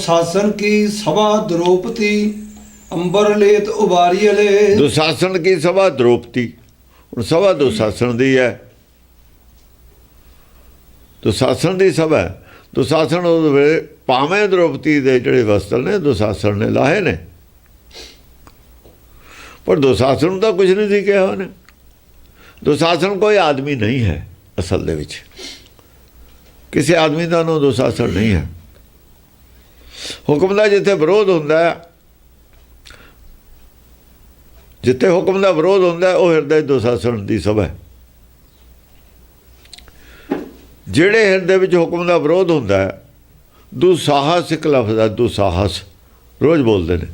ਦੁਸ਼ਾਸਨ ਕੀ ਸਭਾ ਦ੍ਰੋਪਤੀ ਅੰਬਰ ਲੇਤ ਉਬਾਰੀਅਲੇ ਦੁਸ਼ਾਸਨ ਕੀ ਸਭਾ ਦ੍ਰੋਪਤੀ ਹੁਣ ਸਭਾ ਦੁਸ਼ਾਸਨ ਦੀ ਹੈ। ਦੁਸ਼ਾਸਨ ਦੀ ਸਭਾ ਦੁਸ਼ਾਸਨ ਉਹ ਵੇਲੇ ਭਾਵੇਂ ਦ੍ਰੋਪਤੀ ਦੇ ਜਿਹੜੇ ਵਸਤਰ ਨੇ, ਦੁਸ਼ਾਸਨ ਨੇ ਲਾਹੇ ਨੇ। ਪਰ ਦੁਸ਼ਾਸਨ ਨੂੰ ਤਾਂ ਕੁਝ ਨਹੀਂ ਸੀ ਕਿਹਾ ਉਹਨੇ। ਦੁਸ਼ਾਸਨ ਕੋਈ ਆਦਮੀ ਨਹੀਂ ਹੈ ਅਸਲ ਦੇ ਵਿੱਚ। ਕਿਸੇ ਆਦਮੀ ਦਾ ਨਾਮ ਦੁਸ਼ਾਸਨ ਨਹੀਂ ਹੈ। ਹੁਕਮ ਦਾ ਜਿੱਥੇ ਵਿਰੋਧ ਹੁੰਦਾ ਜਿੱਥੇ ਹੁਕਮ ਦਾ ਵਿਰੋਧ ਹੁੰਦਾ ਉਹ ਹਿਰਦੇ ਦੁਸਾਸਣ ਦੀ ਸਭਾ ਹੈ। ਜਿਹੜੇ ਹਿਰਦੇ ਵਿੱਚ ਹੁਕਮ ਦਾ ਵਿਰੋਧ ਹੁੰਦਾ ਹੈ, ਦੁਸਾਹਸ ਇੱਕ ਲਫ਼ਜ਼ ਹੈ, ਦੁਸਾਹਸ। ਰੋਜ਼ ਬੋਲਦੇ ਨੇ।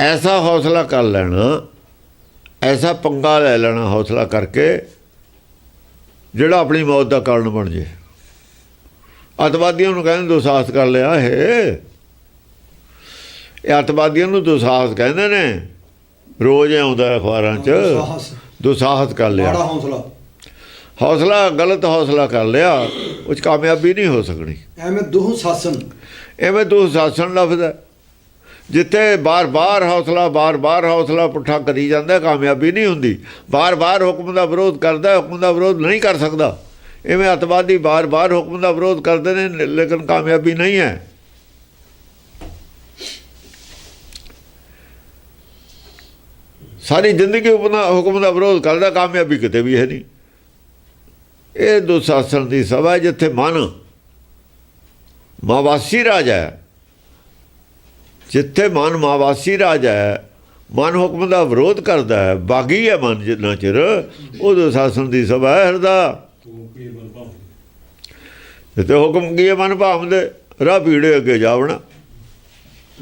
ਐਸਾ ਹੌਸਲਾ ਕਰ ਲੈਣਾ, ਐਸਾ ਪੰਗਾ ਲੈ ਲੈਣਾ ਹੌਸਲਾ ਕਰਕੇ ਜਿਹੜਾ ਆਪਣੀ ਮੌਤ ਦਾ ਕਾਰਨ ਬਣ ਜੇ। ਅਤਵਾਦੀਆਂ ਨੂੰ ਕਹਿੰਦੇ ਦੁਸਾਹਸ ਕਰ ਲਿਆ ਇਹ। ਇਹ ਅਤਵਾਦੀਆਂ ਨੂੰ ਦੁਸਾਹਸ ਕਹਿੰਦੇ ਨੇ। ਰੋਜ਼ ਆਉਂਦਾ ਅਖਬਾਰਾਂ 'ਚ। ਦੁਸਾਹਸ। ਕਰ ਲਿਆ। ਹੌਸਲਾ। ਹੌਸਲਾ ਗਲਤ ਹੌਸਲਾ ਕਰ ਲਿਆ। ਉਹ 'ਚ ਕਾਮਯਾਬੀ ਨਹੀਂ ਹੋ ਸਕਣੀ। ਐਵੇਂ ਦੁਹ ਸਾਸਨ ਐਵੇਂ ਦੁਸਾਸਨ ਲਫ਼ਜ਼ ਹੈ। ਜਿੱਥੇ ਬਾਰ-ਬਾਰ ਹੌਸਲਾ ਬਾਰ-ਬਾਰ ਹੌਸਲਾ ਪੁੱਠਾ ਕਰੀ ਜਾਂਦਾ ਕਾਮਯਾਬੀ ਨਹੀਂ ਹੁੰਦੀ। ਬਾਰ-ਬਾਰ ਹੁਕਮ ਦਾ ਵਿਰੋਧ ਕਰਦਾ ਹੁਕਮ ਦਾ ਵਿਰੋਧ ਨਹੀਂ ਕਰ ਸਕਦਾ। ਇਵੇਂ ਅਤਵਾਦੀ ਬਾਰ-ਬਾਰ ਹੁਕਮ ਦਾ ਵਿਰੋਧ ਕਰਦੇ ਨੇ, ਲੇਕਿਨ ਕਾਮਯਾਬੀ ਨਹੀਂ ਹੈ। ਸਾਰੀ ਜ਼ਿੰਦਗੀ ਹੁਕਮ ਹੁਕਮ ਦਾ ਵਿਰੋਧ ਕਰਦਾ, ਕਾਮਯਾਬੀ ਕਿਤੇ ਵੀ ਹੈ ਨਹੀਂ। ਇਹ ਦੁਸ਼ਾਸਨ ਦੀ ਸਭਾ ਹੈ, ਜਿੱਥੇ ਮਨ ਮਾਵਾਸੀ ਰਾਜ ਹੈ। ਜਿੱਥੇ ਮਨ ਮਾਵਾਸੀ ਰਾਜ ਹੈ, ਮਨ ਹੁਕਮ ਦਾ ਵਿਰੋਧ ਕਰਦਾ ਹੈ, ਬਾਗੀ ਹੈ ਮਨ ਜਿੰਨਾ ਚਿਰ, ਉਹ ਦੁਸ਼ਾਸਨ ਦੀ ਸਭਾ ਹੈ, ਹਿਰਦਾ। ਜਿੱਥੇ ਹੁਕਮ ਕੀ ਹੈ ਮਨ ਭਾਵਦੇ ਰਾਹ ਪੀੜੇ ਅੱਗੇ ਜਾਵਣਾ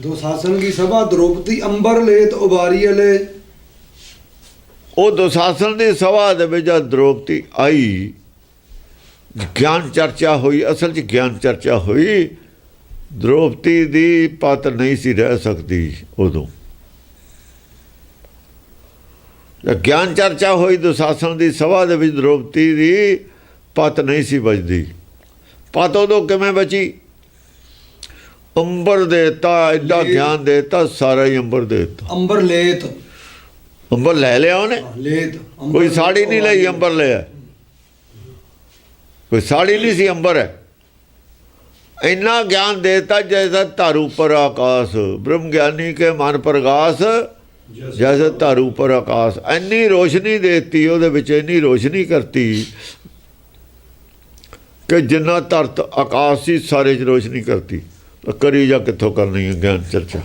ਦੁਸ਼ਾਸਨ ਕੀ ਸਭਾ ਦ੍ਰੋਪਤੀ ਅੰਬਰ ਲੇਤ ਉਬਾਰੀਅਲੇ ਉਹ ਦੁਸ਼ਾਸਨ ਦੀ ਸਭਾ ਦੇ ਵਿੱਚ ਜਦ ਦ੍ਰੋਪਤੀ ਆਈ। ਗਿਆਨ ਚਰਚਾ ਹੋਈ ਅਸਲ 'ਚ ਗਿਆਨ ਚਰਚਾ ਹੋਈ। ਦ੍ਰੋਪਤੀ ਦੀ ਪਤ ਨਹੀਂ ਸੀ ਰਹਿ ਸਕਦੀ ਉਦੋਂ। ਜਦ ਗਿਆਨ ਚਰਚਾ ਹੋਈ ਦੁਸ਼ਾਸਨ ਦੀ ਸਭਾ ਦੇ ਵਿੱਚ ਦ੍ਰੋਪਤੀ ਦੀ ਪਤ ਨਹੀਂ ਸੀ ਬਚਦੀ ਪਤ ਉਦੋਂ ਕਿਵੇਂ ਬਚੀ? ਅੰਬਰ ਦੇਤਾ ਐਡਾ ਗਿਆਨ ਦੇਤਾ ਸਾਰਾ ਹੀ ਅੰਬਰ ਦੇਤਾ। ਅੰਬਰ ਲੇਤ। ਅੰਬਰ ਲੈ ਲਿਆ ਉਹਨੇ? ਲੇਤ ਕੋਈ ਸਾੜੀ ਨਹੀਂ ਲਈ। ਅੰਬਰ ਲਿਆ। ਕੋਈ ਸਾੜੀ ਨਹੀਂ ਸੀ ਅੰਬਰ। ਹੈ ਇੰਨਾ ਗਿਆਨ ਦੇਤਾ ਜੈਸਾ ਧਾਰੂ ਪਰ ਆਕਾਸ਼। ਬ੍ਰਹਮ ਗਿਆਨੀ ਕੇ ਮਨ ਪ੍ਰਗਾਸ ਜੈਸੇ ਧਾਰੂ ਪਰ ਆਕਾਸ਼। ਇੰਨੀ ਰੋਸ਼ਨੀ ਦੇਤੀ ਉਹਦੇ ਵਿੱਚ ਇੰਨੀ ਰੋਸ਼ਨੀ ਕਰਤੀ। ਕਿ ਜਿੰਨਾ ਧਰਤ ਆਕਾਸ਼ ਸੀ, ਸਾਰੇ ਚ ਰੋਸ਼ਨੀ ਕਰਤੀ। ਕਰੀ ਜਾਂ ਕਿੱਥੋਂ ਕਰਨੀ ਹੈ ਗਿਆਨ ਚਰਚਾ?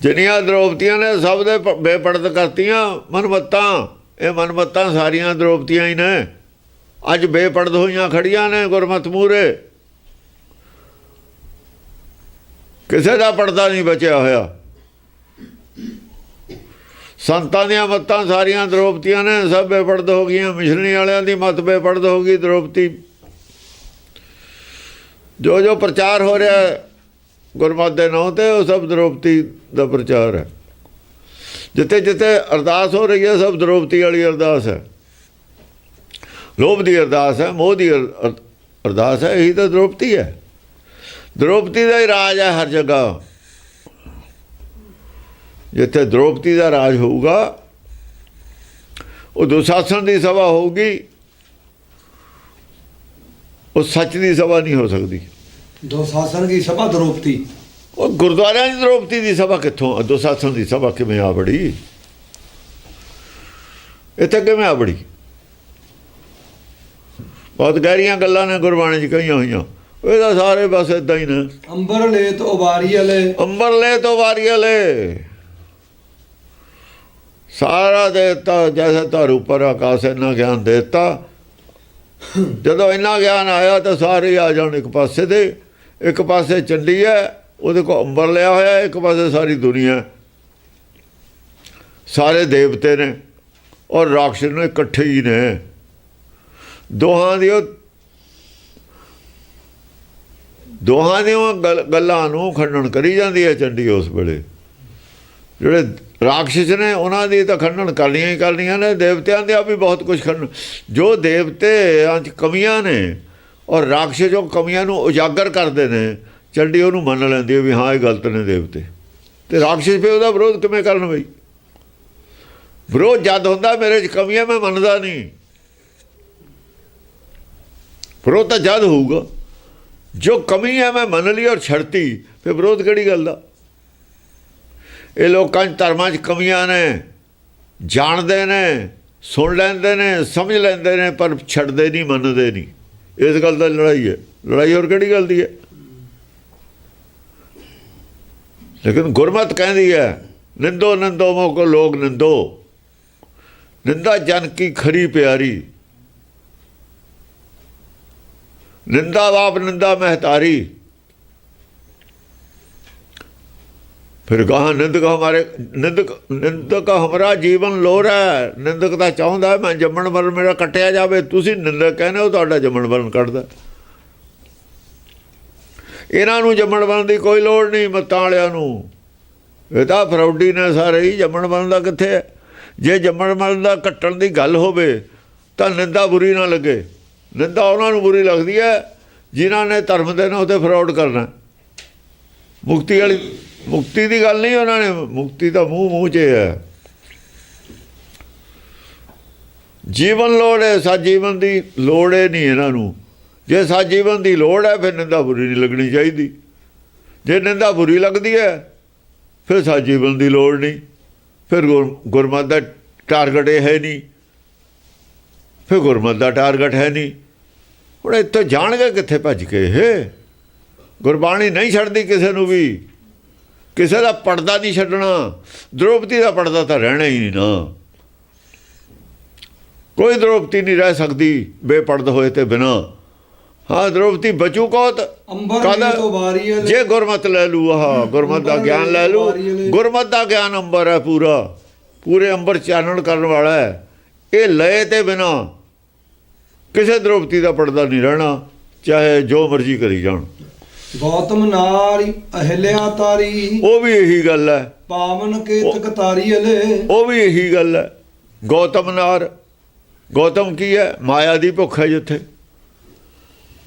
ਜਿੰਨੀਆਂ ਦ੍ਰੋਪਤੀਆਂ ਨੇ ਸਭ ਦੇ ਪ- ਬੇਪੜਦ ਕਰਤੀਆਂ, ਮਨਮਤਾਂ, ਇਹ ਮਨਮਤਾਂ ਸਾਰੀਆਂ ਦ੍ਰੋਪਤੀਆਂ ਹੀ ਨੇ। ਅੱਜ ਬੇਪੜਦ ਹੋਈਆਂ ਖੜੀਆਂ ਨੇ ਗੁਰਮਤ ਮੂਰੇ ਕਿਸੇ ਦਾ ਪਰਦਾ ਨਹੀਂ ਬਚਿਆ ਹੋਇਆ। ਸੰਤਾਂ ਦੀਆਂ ਮੱਤਾਂ ਸਾਰੀਆਂ ਦ੍ਰੋਪਤੀਆਂ ਨੇ, ਸਭ ਬੇਪੜਦ ਹੋ ਗਈਆਂ ਮਿਸ਼ਰਣੀ ਵਾਲਿਆਂ ਦੀ ਮਤ ਬੇਪੜਦ ਹੋ ਗਈ ਦ੍ਰੋਪਤੀ ਜੋ ਜੋ ਪ੍ਰਚਾਰ ਹੋ ਰਿਹਾ ਗੁਰਮਤ ਦੇ ਨਾਂ ਤੇ ਉਹ ਸਭ ਦ੍ਰੋਪਤੀ ਦਾ ਪ੍ਰਚਾਰ ਹੈ। ਜਿੱਥੇ ਜਿੱਥੇ ਅਰਦਾਸ ਹੋ ਰਹੀ ਹੈ, ਸਭ ਦ੍ਰੋਪਤੀ ਵਾਲੀ ਅਰਦਾਸ ਹੈ। ਲੋਭ ਦੀ ਅਰਦਾਸ ਹੈ, ਮੋਹ ਦੀ ਅਰਦਾਸ ਹੈ, ਇਹੀ ਤਾਂ ਦ੍ਰੋਪਤੀ ਹੈ। ਦ੍ਰੋਪਤੀ ਦਾ ਹੀ ਰਾਜ ਹੈ ਹਰ ਜਗ੍ਹਾ। ਜਿੱਥੇ ਦ੍ਰੋਪਤੀ ਦਾ ਰਾਜ ਹੋਊਗਾ ਉਹ ਦੁਸ਼ਾਸਨ ਦੀ ਸਭਾ ਹੋਊਗੀ ਉਹ ਸੱਚ ਦੀ ਸਭਾ ਨਹੀਂ ਹੋ ਸਕਦੀ। ਦੁਸ਼ਾਸਨ ਕੀ ਸਭਾ ਦ੍ਰੋਪਤੀ ਉਹ ਗੁਰਦੁਆਰਿਆਂ ਦੀ ਦ੍ਰੋਪਤੀ ਦੀ ਸਭਾ ਕਿੱਥੋਂ? ਦੁਸ਼ਾਸਨ ਦੀ ਸਭਾ ਕਿਵੇਂ ਆ ਬੜੀ? ਇੱਥੇ ਕਿਵੇਂ ਆ ਬੜੀ? ਬਹੁਤ ਗਹਿਰੀਆਂ ਗੱਲਾਂ ਨੇ ਗੁਰਬਾਣੀ 'ਚ ਕਹੀਆਂ ਹੋਈਆਂ। ਇਹ ਤਾਂ ਸਾਰੇ ਬਸ ਇਦਾਂ ਹੀ ਨੇ। ਅੰਬਰ ਲੇਤ ਉਬਾਰੀਅਲੇ ਅੰਬਰ ਲੈ ਤੋਂ ਵਾਰੀਅਲੇ ਸਾਰਾ ਦੇਤਾ, ਜੈਸੇ ਧਾਰੂ ਪਰ ਆਕਾਸ਼ ਇੰਨਾ ਗਿਆਨ ਦੇਤਾ। ਜਦੋਂ ਇੰਨਾ ਗਿਆਨ ਆਇਆ ਤਾਂ ਸਾਰੇ ਆ ਜਾਣ ਇੱਕ ਪਾਸੇ ਦੇ। ਇੱਕ ਪਾਸੇ ਚੰਡੀ ਹੈ, ਉਹਦੇ ਕੋ ਅੰਬਰ ਲਿਆ ਹੋਇਆ ਇੱਕ ਪਾਸੇ ਸਾਰੀ ਦੁਨੀਆ ਸਾਰੇ ਦੇਵਤੇ ਨੇ ਔਰ ਰਾਖਸ਼ ਨੇ ਇਕੱਠੇ ਹੀ ਨੇ। ਦੋਹਾਂ ਦੀ ਉਹ ਦੋਹਾਂ ਦੀਆਂ ਗੱਲ- ਗੱਲਾਂ ਨੂੰ ਖੰਡਨ ਕਰੀ ਜਾਂਦੀ ਹੈ ਚੰਡੀ ਉਸ ਵੇਲੇ। ਜਿਹੜੇ ਰਾਖਸ਼ ਨੇ, ਉਹਨਾਂ ਦੀ ਤਾਂ ਖੰਡਨ ਕਰਨੀਆਂ ਹੀ ਕਰਨੀਆਂ ਨੇ। ਦੇਵਤਿਆਂ ਦੇ ਵੀ ਬਹੁਤ ਕੁਝ ਖੰਡਨ। ਜੋ ਦੇਵਤੇ ਅੰਚ ਕਮੀਆਂ ਨੇ ਔਰ ਰਾਖਸ਼ ਜੋ ਕਮੀਆਂ ਨੂੰ ਉਜਾਗਰ ਕਰਦੇ ਨੇ, ਚੰਡੀ ਉਹਨੂੰ ਮੰਨ ਲੈਂਦੀ ਹੈ ਵੀ ਹਾਂ, ਇਹ ਗਲਤ ਨੇ ਦੇਵਤੇ। ਤੇ ਰਾਖਸ਼ ਫੇ ਉਹਦਾ ਵਿਰੋਧ ਕਿਵੇਂ ਕਰਨ ਬਈ? ਵਿਰੋਧ ਜਦ ਹੁੰਦਾ ਮੇਰੇ 'ਚ ਕਮੀਆਂ ਮੈਂ ਮੰਨਦਾ ਨਹੀਂ। ਵਿਰੋਧ ਤਾਂ ਜਦ ਹੋਊਗਾ। ਜੋ ਕਮੀ ਹੈ, ਮੈਂ ਮੰਨ ਲਈ ਔਰ ਛੱਡਤੀ। ਫੇ ਵਿਰੋਧ ਕਿਹੜੀ ਗੱਲ ਦਾ? ਇਹ ਲੋਕਾਂ 'ਚ ਧਰਮਾਂ 'ਚ ਕਮੀਆਂ ਨੇ। ਜਾਣਦੇ ਨੇ, ਸੁਣ ਲੈਂਦੇ ਨੇ, ਸਮਝ ਲੈਂਦੇ ਨੇ, ਪਰ ਛੱਡਦੇ ਨਹੀਂ, ਮੰਨਦੇ ਨਹੀਂ। ਇਸ ਗੱਲ ਦਾ ਲੜਾਈ ਹੈ। ਲੜਾਈ ਹੋਰ ਕਿਹੜੀ ਗੱਲ ਦੀ ਹੈ? ਲੇਕਿਨ ਗੁਰਮਤ ਕਹਿੰਦੀ ਹੈ, ਨਿੰਦੋ ਨਿੰਦੋ ਮੋ ਕੋ ਲੋਗ ਨਿੰਦੋ। ਨਿੰਦਾ ਜਨ ਕੀ ਖਰੀ ਪਿਆਰੀ। ਨਿੰਦਾ ਬਾਪ, ਨਿੰਦਾ ਮਹਤਾਰੀ। ਫਿਰ ਕਹਾ ਨਿੰਦਕ ਹਮਾਰੇ, ਨਿੰਦਕ ਨਿੰਦਕ ਹਮਾਰਾ ਜੀਵਨ ਲੋਰ ਹੈ। ਨਿੰਦਕ ਤਾਂ ਚਾਹੁੰਦਾ ਮੈਂ ਜੰਮਣ ਮਰਨ ਮੇਰਾ ਕੱਟਿਆ ਜਾਵੇ। ਤੁਸੀਂ ਨਿੰਦਕ ਕਹਿੰਦੇ ਹੋ, ਤੁਹਾਡਾ ਜੰਮਣ ਮਰਨ ਕੱਟਦਾ ਇਹਨਾਂ ਨੂੰ ਜੰਮਣ ਮਰਨ ਦੀ ਕੋਈ ਲੋੜ ਨਹੀਂ, ਮੱਤਾਂ ਵਾਲਿਆਂ ਨੂੰ। ਇਹ ਤਾਂ ਫਰੌਡੀ ਨੇ ਸਾਰੇ ਹੀ ਜੰਮਣ ਮਰਨ ਦਾ ਕਿੱਥੇ ਹੈ? ਜੇ ਜੰਮਣ ਮਰਨ ਦਾ ਕੱਟਣ ਦੀ ਗੱਲ ਹੋਵੇ, ਤਾਂ ਨਿੰਦਾ ਬੁਰੀ ਨਾ ਲੱਗੇ। ਨਿੰਦਾ ਉਹਨਾਂ ਨੂੰ ਬੁਰੀ ਲੱਗਦੀ ਹੈ, ਜਿਨ੍ਹਾਂ ਨੇ ਧਰਮ ਦੇ ਨਾਂ ਤੇ ਫਰਾਡ ਕਰਨਾ ਮੁਕਤੀ ਵਾਲੀ ਮੁਕਤੀ ਦੀ ਗੱਲ ਨਹੀਂ ਉਹਨਾਂ ਨੇ, ਮੁਕਤੀ ਤਾਂ ਮੂੰਹ ਮੂੰਹ 'ਚ ਹੈ ਜੀਵਨ ਲੋੜ ਹੈ, ਸਾ ਜੀਵਨ ਦੀ ਲੋੜ ਹੈ ਨਹੀਂ ਇਹਨਾਂ ਨੂੰ। ਜੇ ਸਾ ਜੀਵਨ ਦੀ ਲੋੜ ਹੈ, ਫਿਰ ਨਿੰਦਾ ਬੁਰੀ ਨਹੀਂ ਲੱਗਣੀ ਚਾਹੀਦੀ। ਜੇ ਨਿੰਦਾ ਬੁਰੀ ਲੱਗਦੀ ਹੈ, ਫਿਰ ਸਾ ਜੀਵਨ ਦੀ ਲੋੜ ਨਹੀਂ। ਫਿਰ ਗੁਰ- ਗੁਰਮਤਿ ਦਾ ਟਾਰਗੇਟ ਇਹ ਹੈ ਨਹੀਂ। ਫਿਰ ਗੁਰਮਤ ਦਾ ਟਾਰਗੇਟ ਹੈ ਨਹੀਂ। ਹੁਣ ਇੱਥੋਂ ਜਾਣਗੇ ਕਿੱਥੇ ਭੱਜ ਕੇ ਇਹ? ਗੁਰਬਾਣੀ ਨਹੀਂ ਛੱਡਦੀ ਕਿਸੇ ਨੂੰ ਵੀ। ਕਿਸੇ ਦਾ ਪਰਦਾ ਨਹੀਂ ਛੱਡਣਾ ਦ੍ਰੋਪਦੀ ਦਾ ਪਰਦਾ ਤਾਂ ਰਹਿਣਾ ਹੀ ਨਹੀਂ ਨਾ। ਕੋਈ ਦ੍ਰੋਪਦੀ ਨਹੀਂ ਰਹਿ ਸਕਦੀ ਬੇਪਰਦ ਹੋਏ ਤੇ ਬਿਨਾ। ਹਾਂ ਦ੍ਰੋਪਦੀ ਬਚੂ ਕੋਤ ਅੰਬਰ ਜੇ ਗੁਰਮਤ ਲੈ ਲੂ ਆਹ ਗੁਰਮਤ ਦਾ ਗਿਆਨ ਲੈ ਲੂ। ਗੁਰਮਤ ਦਾ ਗਿਆਨ ਅੰਬਰ ਹੈ ਪੂਰਾ। ਪੂਰੇ ਅੰਬਰ ਚਾਨਣ ਕਰਨ ਵਾਲਾ ਹੈ। ਇਹ ਲਏ ਤੇ ਬਿਨਾ। ਕਿਸੇ ਦ੍ਰੋਪਦੀ ਦਾ ਪਰਦਾ ਨਹੀਂ ਰਹਿਣਾ ਚਾਹੇ ਜੋ ਮਰਜ਼ੀ ਕਰੀ ਜਾਣ। ਗੌਤਮ ਨਾਰੀ ਅਹਿਲਿਆ ਤਾਰੀ। ਉਹ ਵੀ ਇਹੀ ਗੱਲ ਹੈ। ਪਾਵਨ ਕੇਤਕ ਤਾਰੀ ਅਲੇ। ਉਹ ਵੀ ਇਹੀ ਗੱਲ ਹੈ। ਗੌਤਮ ਨਾਰ ਗੌਤਮ ਕੀ ਹੈ? ਮਾਇਆ ਦੀ ਭੁੱਖ ਹੈ ਜਿੱਥੇ।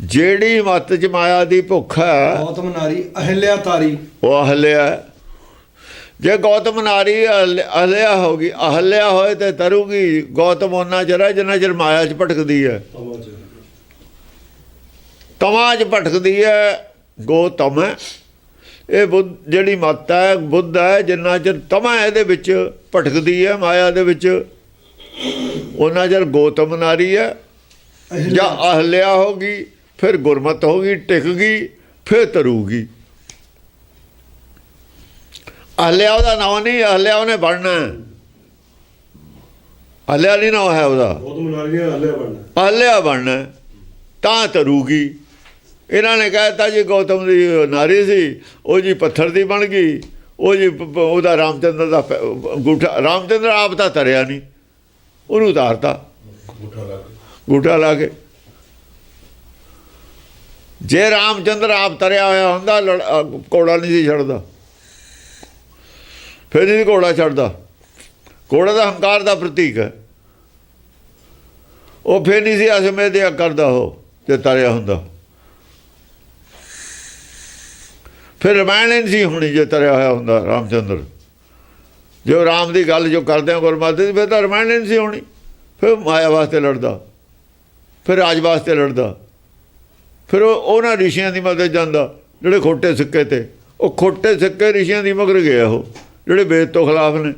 ਜਿਹੜੀ ਮੱਤ ਚ ਮਾਇਆ ਦੀ ਭੁੱਖ ਹੈ ਗੌਤਮ ਨਾਰੀ ਅਹਿਲਿਆ ਤਾਰੀ। ਉਹ ਅਹਲਿਆ। ਜੇ ਗੌਤਮ ਨਾਰੀ ਅਹਲ- ਅਹਲਿਆ ਹੋਗੀ ਅਹਲਿਆ ਹੋਏ ਤੇ ਤਰੂਗੀ ਗੌਤਮ ਉਹਨਾਂ ਚਿਰ ਜਿੰਨਾ ਚਿਰ ਮਾਇਆ ਚ ਭਟਕਦੀ ਹੈ। ਤਮਾਜ ਭਟਕਦੀ ਹੈ ਗੋਤਮ ਇਹ ਬੁੱਧ ਜਿਹੜੀ ਮੱਤ ਹੈ ਬੁੱਧ ਹੈ ਜਿੰਨਾ ਚਿਰ ਤਮਾ ਇਹਦੇ ਵਿੱਚ ਭਟਕਦੀ ਹੈ ਮਾਇਆ ਦੇ ਵਿੱਚ ਉਹਨਾਂ ਚਿਰ ਗੋਤਮ ਨਾਰੀ ਹੈ। ਜਾਂ ਅਹਿਲਿਆ ਅਹਲਿਆ ਹੋਗੀ ਫਿਰ ਗੁਰਮਤ ਹੋਗੀ ਟਿਕ ਗਈ ਫਿਰ ਤਰੂਗੀ। ਅਹਲਿਆ ਉਹਦਾ ਨਾਮ ਨਹੀਂ ਅਹਲਿਆ ਉਹਨੇ ਬਣਨਾ। ਅਹਲਿਆ ਨਹੀਂ ਨਾਮ ਹੈ ਉਹਦਾ। ਬਹੁਤ ਮਨਾਰੀਆਂ ਹੱਲੇ ਬਣਨਾ ਅਹਲਿਆ ਬਣਨਾ ਤਾਂ ਤਰੂਗੀ। ਇਹਨਾਂ ਨੇ ਕਹਿਤਾ ਜੀ ਗੌਤਮ ਦੀ ਨਾਰੀ ਸੀ ਉਹ ਜੀ ਪੱਥਰ ਦੀ ਬਣ ਗਈ ਉਹ ਜੀ ਉਹਦਾ ਰਾਮਚੰਦਰ ਦਾ ਅੰਗੂਠਾ ਰਾਮਚੰਦਰ ਆਪ ਤਾਂ ਤਰਿਆ ਨਹੀਂ ਉਹਨੂੰ ਉਤਾਰਤਾ। ਮੁੱਠਾ ਲਾ ਕੇ। ਗੂਠਾ ਲਾ ਕੇ। ਜੇ ਰਾਮਚੰਦਰ ਆਪ ਤਰਿਆ ਹੋਇਆ ਹੁੰਦਾ ਘੋੜਾ ਨਹੀਂ ਸੀ ਛੱਡਦਾ। ਫਿਰ ਨਹੀਂ ਘੋੜਾ ਛੱਡਦਾ। ਘੋੜਾ ਦਾ ਹੰਕਾਰ ਦਾ ਪ੍ਰਤੀਕ ਹੈ। ਉਹ ਫਿਰ ਨਹੀਂ ਸੀ ਅਸਮੇ ਦੇ ਕਰਦਾ ਉਹ ਜੇ ਤਰਿਆ ਹੁੰਦਾ। ਫਿਰ ਰਮਾਇਣ ਨਹੀਂ ਸੀ ਹੋਣੀ ਜੇ ਤਰਿਆ ਹੋਇਆ ਹੁੰਦਾ ਰਾਮਚੰਦਰ। ਜੋ ਰਾਮ ਦੀ ਗੱਲ ਜੋ ਕਰਦੇ ਆ ਗੁਰਮਤਿ ਦੀ, ਫਿਰ ਤਾਂ ਰਮਾਇਣ ਨਹੀਂ ਸੀ ਹੋਣੀ। ਫਿਰ ਮਾਇਆ ਵਾਸਤੇ ਲੜਦਾ। ਫਿਰ ਰਾਜ ਵਾਸਤੇ ਲੜਦਾ। ਫਿਰ ਉਹ ਉਹਨਾਂ ਰਿਸ਼ੀਆਂ ਦੀ ਮਦਦ ਜਾਂਦਾ, ਜਿਹੜੇ ਖੋਟੇ ਸਿੱਕੇ ਤੇ। ਉਹ ਖੋਟੇ ਸਿੱਕੇ ਰਿਸ਼ੀਆਂ ਦੀ ਮਗਰ ਗਿਆ ਉਹ, ਜਿਹੜੇ ਬੇਦ ਤੋਂ ਖਿਲਾਫ ਨੇ।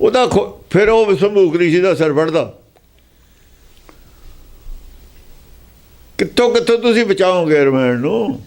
ਉਹਦਾ ਖੋ- ਫਿਰ ਉਹ ਸੰਭੂਕ ਰਿਸ਼ੀ ਦਾ ਸਿਰ ਫੜਦਾ। ਕਿੱਥੋਂ ਕਿੱਥੋਂ ਤੁਸੀਂ ਬਚਾਓਗੇ ਰਮਾਇਣ ਨੂੰ?